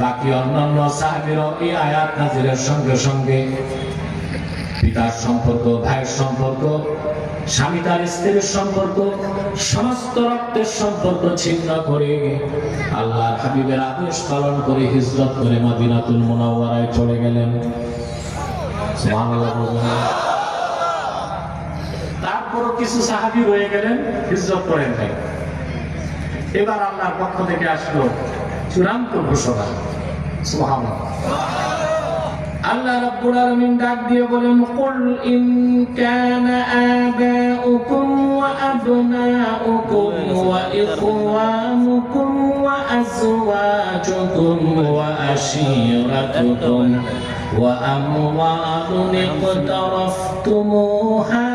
বাকি অন্যান্য সাহাবিরাও এই আয়াত নাজিরের সঙ্গে সঙ্গে পিতার সম্পর্ক, ভাইয়ের সম্পর্ক, স্বামী তার স্ত্রীর সম্পর্ক, সমস্ত রক্তের সম্পর্ক ছিন্ন করে আল্লাহ হাবিবের আদেশ পালন করে হিজরত করে মদিনাতুল মুনাওয়ারায় চলে গেলেন? তারপরও কিছু সাহাবি রয়ে গেলেন, হিজরত করেন এবার আল্লাহর পক্ষ থেকে আসলো চূড়ান্ত ঘোষণা সুবহানাল্লাহ আল্লাহ রাব্বুল আলামিন ডাক দিয়ে বলেন কুল ইন কানা আবাউকুম ওয়া আবনাউকুম ওয়া ইখওয়ানুকুম ওয়া আজওয়াজুকুম ওয়া আশীরাতুকুম ওয়া আমওয়ালুন اقترفتموها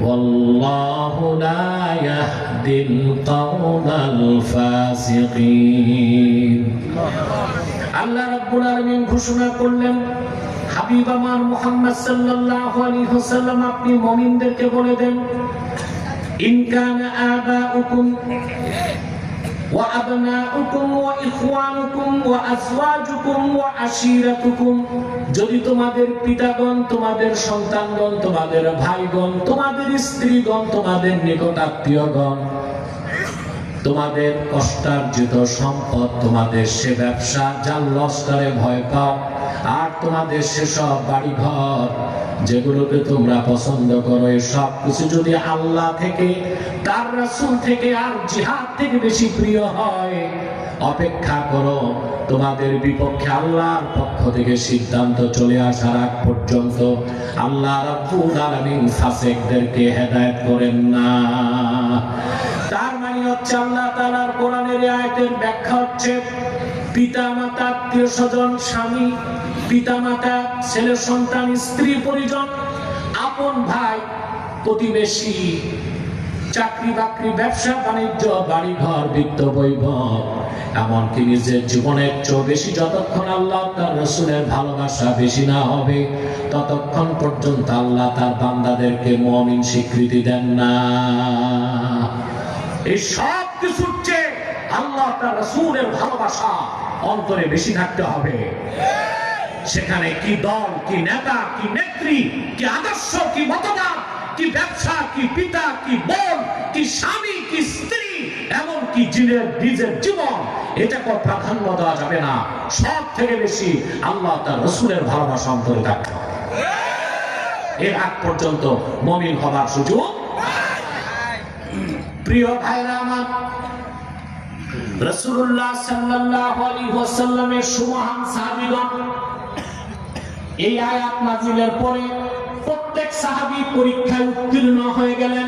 والله لا يهدي القوم الفاسقين আল্লাহ রাব্বুল আলামিন ঘোষণা করলেন হাবিব আমার মুহাম্মদ সাল্লাল্লাহু আলাইহি ওয়াসাল্লাম আপনি মুমিনদেরকে বলে দেন ইন কানা আবাউকুম وأبناؤكم وإخوانكم وأزواجكم وعشيرتكم যদি তোমাদের পিতাগণ তোমাদের সন্তানগণ তোমাদের ভাইগণ তোমাদের স্ত্রীগণ তোমাদের নিকট আত্মীয়গণ তোমাদের কষ্টার্জিত সম্পদ তোমাদের সে ব্যবসা যার লস্করে ভয় পাও আর তোমাদের সেসব বাড়ি ঘর যেগুলোকে তোমরা পছন্দ করো সব কিছু যদি আল্লাহ থেকে, তার রাসূল থেকে আর জিহাদ থেকে বেশি প্রিয় হয়, অপেক্ষা করো, তোমাদের বিপক্ষে আল্লাহর পক্ষ থেকে সিদ্ধান্ত চলে আসার আগ পর্যন্ত আল্লাহ হেদায়েত করেন না। তার মানে হচ্ছে আল্লাহ তাআলার কোরআনের আয়াতের ব্যাখ্যা হচ্ছে পিতা মাতা আত্মীয় স্বজন স্বামী পিতা মাতা ছেলে সন্তান, স্ত্রী, পরিজন, আপন ভাই, প্রতিবেশী, চাকরি বাকরি, ব্যবসা বাণিজ্য বাড়ি ঘর বিত্ত, বৈভব, এমনকি নিজের জীবনের চেয়েও বেশি যতক্ষণ আল্লাহ তার রসুলের ভালোবাসা বেশি না হবে, ততক্ষণ পর্যন্ত আল্লাহ তার বান্দাদেরকে মমিন স্বীকৃতি দেন না। এই সব চেয়ে আল্লাহ তার রসুলের ভালোবাসা অন্তরে বেশি থাকতে হবে। সেখানে কি দল, কি নেতা, কি নেত্রী, কি আদর্শ, কি মতবাদ, কি ব্যবসা, কি পিতা, কি বোন, কি স্বামী, কি স্ত্রী এমন কি জিনের, নিজের জীবন, এটাকে প্রাধান্য দেওয়া যাবে না। সব থেকে বেশি আল্লাহ তার রসুলের ভালোবাসা অন্তরে থাকতে হবে এর আগ পর্যন্ত মমিন হবার সুযোগ প্রিয় ভাইরা আমার রসুল্লাহ সাল্লাল্লাহু আলাইহি ওয়াসাল্লামের সুমহান সাহাবীগণ এই আয়াত নাজিলের পরে প্রত্যেক সাহাবি পরীক্ষায় উত্তীর্ণ হয়ে গেলেন।